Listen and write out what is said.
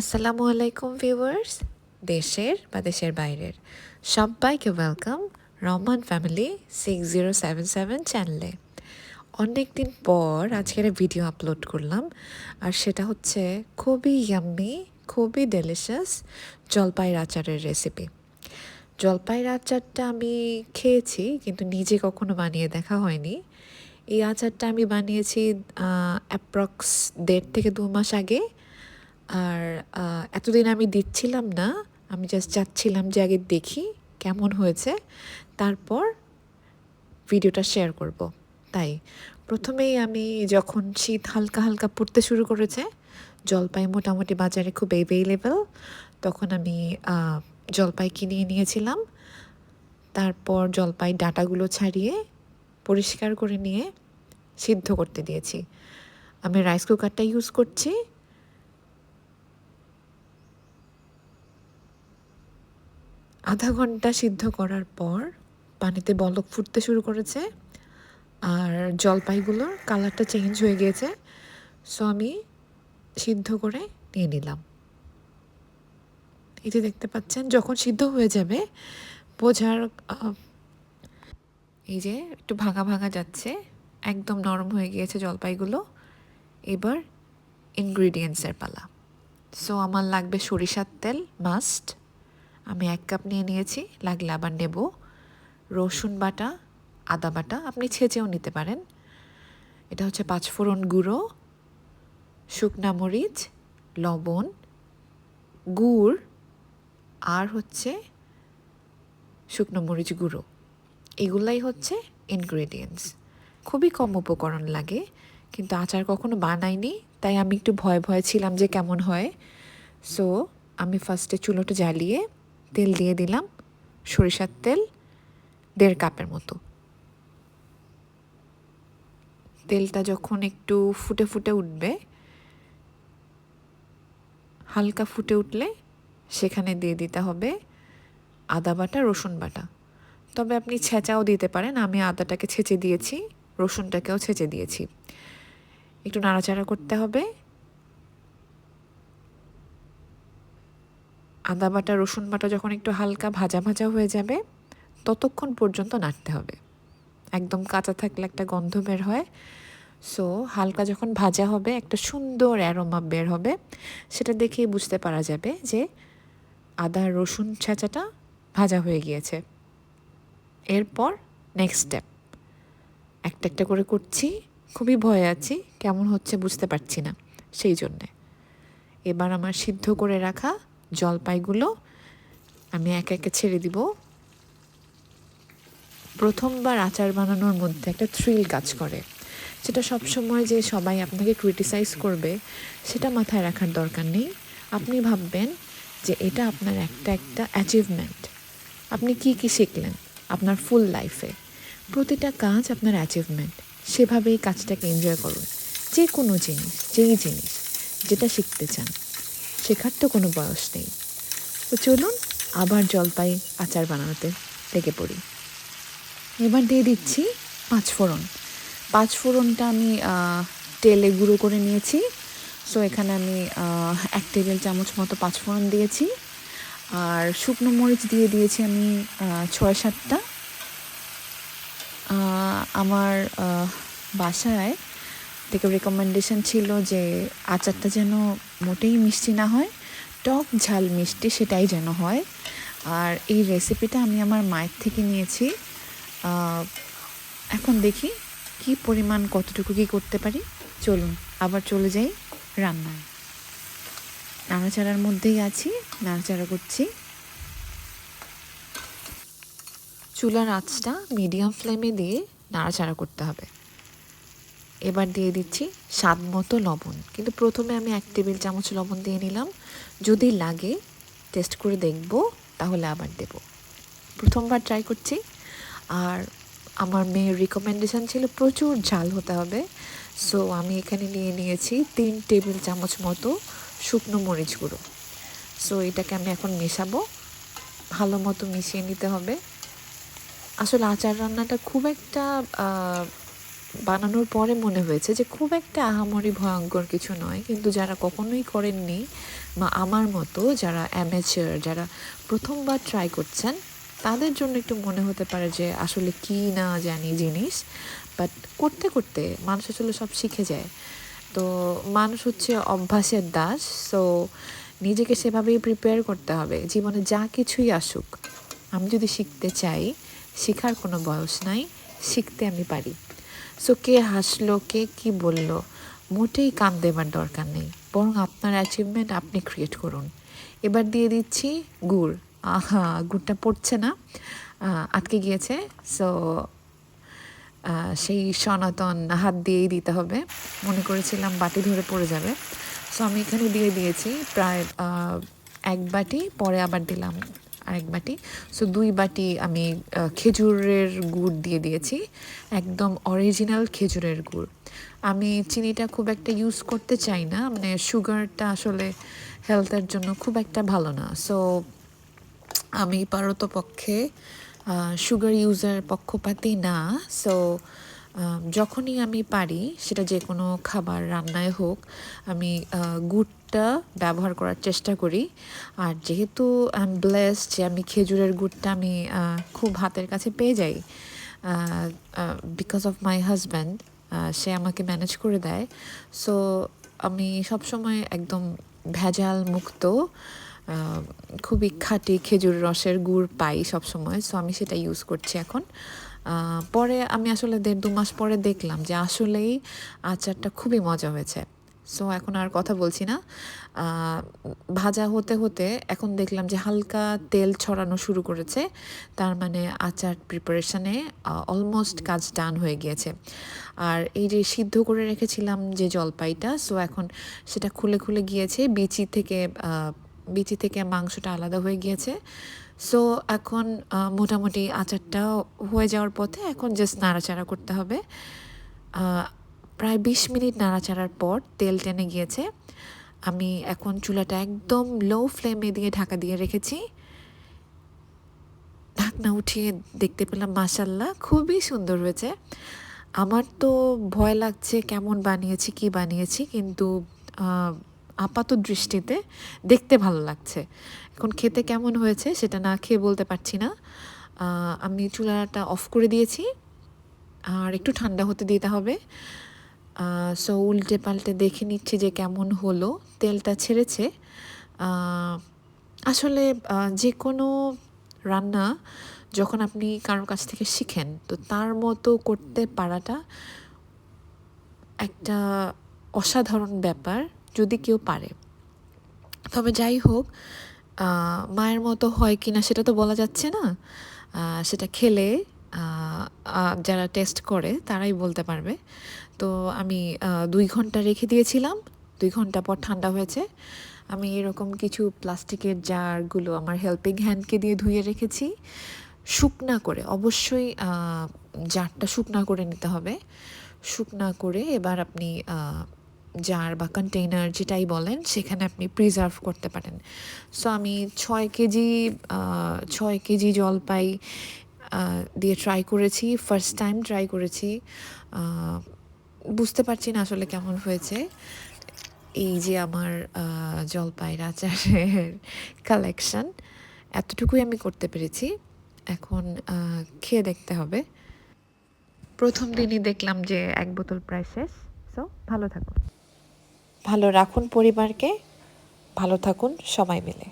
আসসালামু আলাইকুম ভিউয়ার্স, দেশের বা দেশের বাইরের সবাইকে welcome Rahman family six zero seven seven চ্যানেলে। অনেক দিন পর আজকের ভিডিও আপলোড করলাম, আর সেটা হচ্ছে খুবই ইয়াম্মি খুবই ডেলিশিয়াস জলপাইয়ের আচারের রেসিপি জলপাইয়ের আচারটা আমি খেয়েছি, কিন্তু নিজে কখনো বানিয়ে দেখা হয়নি। এই আচারটা আমি বানিয়েছি অ্যাপ্রক্স দেড় থেকে দু মাস আগে। আর এতদিন আমি দিচ্ছিলাম না, আমি জাস্ট চাচ্ছিলাম যে আগে দেখি কেমন হয়েছে, তারপর ভিডিওটা শেয়ার করব। তাই, প্রথমেই আমি যখন শীত হালকা হালকা পড়তে শুরু করেছে, জলপাই মোটামুটি বাজারে খুব অ্যাভেলেবেল তখন আমি জলপাই কিনে নিয়েছিলাম। তারপর জলপাই ডাটাগুলো ছাড়িয়ে পরিষ্কার করে নিয়ে সিদ্ধ করতে দিয়েছি। আমি রাইস কুকারটা ইউজ করছি আধা ঘণ্টা সিদ্ধ করার পর পানিতে বলক ফুটতে শুরু করেছে আর জলপাইগুলোর কালারটা চেঞ্জ হয়ে গিয়েছে। সো আমি সিদ্ধ করে নিয়ে নিলাম। এই যে দেখতে পাচ্ছেন, যখন সিদ্ধ হয়ে যাবে, বোঝার এই যে একটু ভাঙা ভাঙা যাচ্ছে, একদম নরম হয়ে গিয়েছে জলপাইগুলো। এবার ইনগ্রিডিয়েন্টসের পালা। সো আমার লাগবে সরিষার তেল মাস্ট আমি এক কাপ নিয়ে নিয়েছি, লাগলে আবার নেব। রসুন বাটা, আদা বাটা, আপনি ছেঁচেও নিতে পারেন। এটা হচ্ছে পাঁচফোড়ন গুঁড়ো, শুকনা মরিচ, লবণ, গুড়, আর হচ্ছে শুকনো মরিচ গুঁড়ো। এগুলাই হচ্ছে ইনগ্রেডিয়েন্টস খুবই কম উপকরণ লাগে, কিন্তু আচার কখনো বানাইনি, তাই আমি একটু ভয় ভয় ছিলাম যে কেমন হয়। সো আমি ফার্স্টে চুলোটা জ্বালিয়ে তেল দিয়ে দিলাম, সরিষার তেল, দেড় কাপের মতো। তেলটা যখন একটু ফুটে ফুটে উঠবে, হালকা ফুটে উঠলে সেখানে দিয়ে দিতে হবে আদা বাটা, রসুন বাটা। তবে আপনি ছেঁচাও দিতে পারেন, আমি আদাটাকে ছেঁচে দিয়েছি, রসুনটাকেও ছেঁচে দিয়েছি। একটু নাড়াচাড়া করতে হবে আদা বাটা, রসুন বাটা যখন একটু হালকা ভাজা ভাজা হয়ে যাবে, ততক্ষণ পর্যন্ত নাড়তে হবে। একদম কাঁচা থাকলে একটা গন্ধ বের হয়। সো হালকা যখন ভাজা হবে, একটা সুন্দর অ্যারোমা বের হবে। সেটা দেখেই বুঝতে পারা যাবে যে আদা, রসুন ছেঁচাটা ভাজা হয়ে গিয়েছে। এরপর নেক্সট স্টেপ একটা একটা করে করছি, খুবই ভয়ে আছি, কেমন হচ্ছে বুঝতে পারছি না, সেই জন্যে। এবার আমার সিদ্ধ করে রাখা জলপাইগুলো আমি এক একে ছেড়ে দিব। প্রথমবার আচার বানানোর মধ্যে একটা থ্রিল কাজ করে। সেটা সবসময় যে সবাই আপনাকে ক্রিটিসাইজ করবে, সেটা মাথায় রাখার দরকার নেই। আপনি ভাববেন যে এটা আপনার একটা একটা অ্যাচিভমেন্ট আপনি কি কি শিখলেন? আপনার ফুল লাইফে প্রতিটা কাজ আপনার অ্যাচিভমেন্ট সেভাবেই কাজটাকে এনজয় করুন। যে কোনো জিনিস, যেই জিনিস, যেটা শিখতে চান। শেখার তো কোনো বয়স নেই। তো চলুন আবার জলপাই আচার বানানোতে লেগে পড়ি। এবার দিয়ে দিচ্ছি পাঁচ ফোড়ন। পাঁচ ফোড়নটা আমি তেলে গুঁড়ো করে নিয়েছি। সো এখানে আমি এক টেবিল চামচ মতো পাঁচ ফোড়ন দিয়েছি। আর শুকনো মরিচ দিয়ে দিয়েছি আমি ছয় সাতটা। আমার বাসায় থেকে রেকমেন্ডেশন ছিল যে আচারটা যেন মোটেই মিষ্টি না হয়, টক ঝাল মিষ্টি সেটাই যেন হয়। আর এই রেসিপিটা আমি আমার মায়ের থেকে নিয়েছি। এখন দেখি কি পরিমাণ, কতটুকু কি করতে পারি। চলুন, আবার চলে যাই রান্নায়। নাড়াচাড়ার মধ্যেই আছি, নাড়াচাড়া করছি। চুলার আঁচটা মিডিয়াম ফ্লেমে দিয়ে নাড়াচাড়া করতে হবে। এবার দিয়ে দিচ্ছি স্বাদ মতো লবণ। কিন্তু প্রথমে আমি এক টেবিল চামচ লবণ দিয়ে নিলাম। যদি লাগে টেস্ট করে দেখব, তাহলে আবার দেব। প্রথমবার ট্রাই করছি। আর আমার মেয়ের রিকমেন্ডেশন ছিল প্রচুর ঝাল হতে হবে। সো আমি এখানে নিয়ে নিয়েছি তিন টেবিল চামচ মতো শুকনো মরিচ গুঁড়ো। সো এটাকে আমি এখন মেশাবো। ভালো মতো মিশিয়ে নিতে হবে। আসলে আচার রান্নাটা খুব একটা বানানোর পরে মনে হয়েছে যে খুব একটা আহামরি ভয়ঙ্কর কিছু নয়, কিন্তু যারা কখনোই করেননি বা আমার মতো যারা অ্যামেচার যারা প্রথমবার ট্রাই করছেন, তাদের জন্য একটু মনে হতে পারে যে আসলে কি না জানি জিনিস বাট করতে করতে মানুষ আসলে সব শিখে যায়। তো মানুষ হচ্ছে অভ্যাসের দাস সো নিজেকে সেভাবেই প্রিপেয়ার করতে হবে। জীবনে যা কিছুই আসুক, আমি যদি শিখতে চাই, শেখার কোনো বয়স নাই, শিখতে আমি পারি। সো কে হাসলো, কে কি বলল, মোটেই কান দেবার দরকার নেই। বরং আপনার অ্যাচিভমেন্ট আপনি ক্রিয়েট করুন। এবার দিয়ে দিচ্ছি গুড়। আহা, গুড়টা পড়ছে না আটকে গিয়েছে। সো সেই সনাতন হাত দিয়েই দিতে হবে। মনে করেছিলাম বাটি ধরে পড়ে যাবে। সো আমি এখানে দিয়ে দিয়েছি প্রায় এক বাটি, পরে আবার দিলাম আরেক বাটি। সো দুই বাটি আমি খেজুরের গুড় দিয়ে দিয়েছি। একদম অরিজিনাল খেজুরের গুড়। আমি চিনিটা খুব একটা ইউজ করতে চাই না। মানে সুগারটা আসলে হেলথের জন্য খুব একটা ভালো না। সো আমি পারতপক্ষে সুগার ইউজার পক্ষপাতি না। সো যখনই আমি পারি সেটা যে কোনো খাবার রান্নায় হোক আমি আহ, গুড়টা ব্যবহার করার চেষ্টা করি। আর যেহেতু আই এম ব্লেসড যে আমি খেজুরের গুড়টা আমি খুব হাতের কাছে পেয়ে যাই বিকজ অফ মাই হাজব্যান্ড সে আমাকে ম্যানেজ করে দেয়। সো আমি সবসময় একদম ভেজাল মুক্ত খুবই খাঁটি খেজুর রসের গুড় পাই সবসময়। সো আমি সেটা ইউজ করছি এখন। পরে আমি আসলে দেড় দু মাস পরে দেখলাম যে আসলেই আচারটা খুবই মজা হয়েছে। সো এখন আর কথা বলছি না। ভাজা হতে হতে এখন দেখলাম যে হালকা তেল ছড়ানো শুরু করেছে। তার মানে আচার প্রিপারেশনে অলমোস্ট কাজ ডান হয়ে গিয়েছে। আর এই যে সিদ্ধ করে রেখেছিলাম যে জলপাইটা সো এখন সেটা খুলে খুলে গিয়েছে। বিচি থেকে বিচি থেকে মাংসটা আলাদা হয়ে গিয়েছে। সো এখন মোটামুটি আচারটা হয়ে যাওয়ার পথে এখন জাস্ট নাড়াচাড়া করতে হবে। প্রায় বিশ মিনিট নাড়াচাড়ার পর তেল টেনে গিয়েছে। আমি এখন চুলাটা একদম লো ফ্লেমে দিয়ে ঢাকা দিয়ে রেখেছি। ঢাকনা উঠিয়ে দেখতে পেলাম মাসাল্লাহ খুবই সুন্দর হয়েছে। আমার তো ভয় লাগছে কেমন বানিয়েছি, কি বানিয়েছি, কিন্তু আপাত দৃষ্টিতে দেখতে ভালো লাগছে। এখন খেতে কেমন হয়েছে সেটা না খেয়ে বলতে পারছি না। আমি চুলাটা অফ করে দিয়েছি। আর একটু ঠান্ডা হতে দিতে হবে। সো উল্টে পাল্টে দেখে নিচ্ছি যে কেমন হলো। তেলটা ছেড়েছে। আসলে যে কোনো রান্না যখন আপনি কারোর কাছ থেকে শিখেন, তো তার মতো করতে পারাটা একটা অসাধারণ ব্যাপার যদি কেউ পারে। তবে যাই হোক মায়ের মতো হয় কি না সেটা তো বলা যাচ্ছে না। সেটা খেলে যারা টেস্ট করে তারাই বলতে পারবে। তো আমি দুই ঘণ্টা রেখে দিয়েছিলাম। দুই ঘণ্টা পর ঠান্ডা হয়েছে। আমি এরকম কিছু প্লাস্টিকের জারগুলো আমার হেল্পিং হ্যান্ডকে দিয়ে ধুয়ে রেখেছি। শুকনা করে, অবশ্যই জারটা শুকনা করে নিতে হবে। শুকনা করে এবার আপনি জার বা কন্টেইনার যেটাই বলেন, সেখানে আপনি প্রিজার্ভ করতে পারেন। সো আমি ছয় কেজি ছয় কেজি জলপাই দিয়ে ট্রাই করেছি। ফার্স্ট টাইম ট্রাই করেছি। বুঝতে পারছি না আসলে কেমন হয়েছে। এই যে আমার জলপাইয়ের আচারের কালেকশন এতটুকুই আমি করতে পেরেছি। এখন খেয়ে দেখতে হবে। প্রথম দিনই দেখলাম যে এক বোতল প্রায় শেষ। সো ভালো থাকুন। ভালো রাখুন পরিবারকে। ভালো থাকুন সবাই মিলে।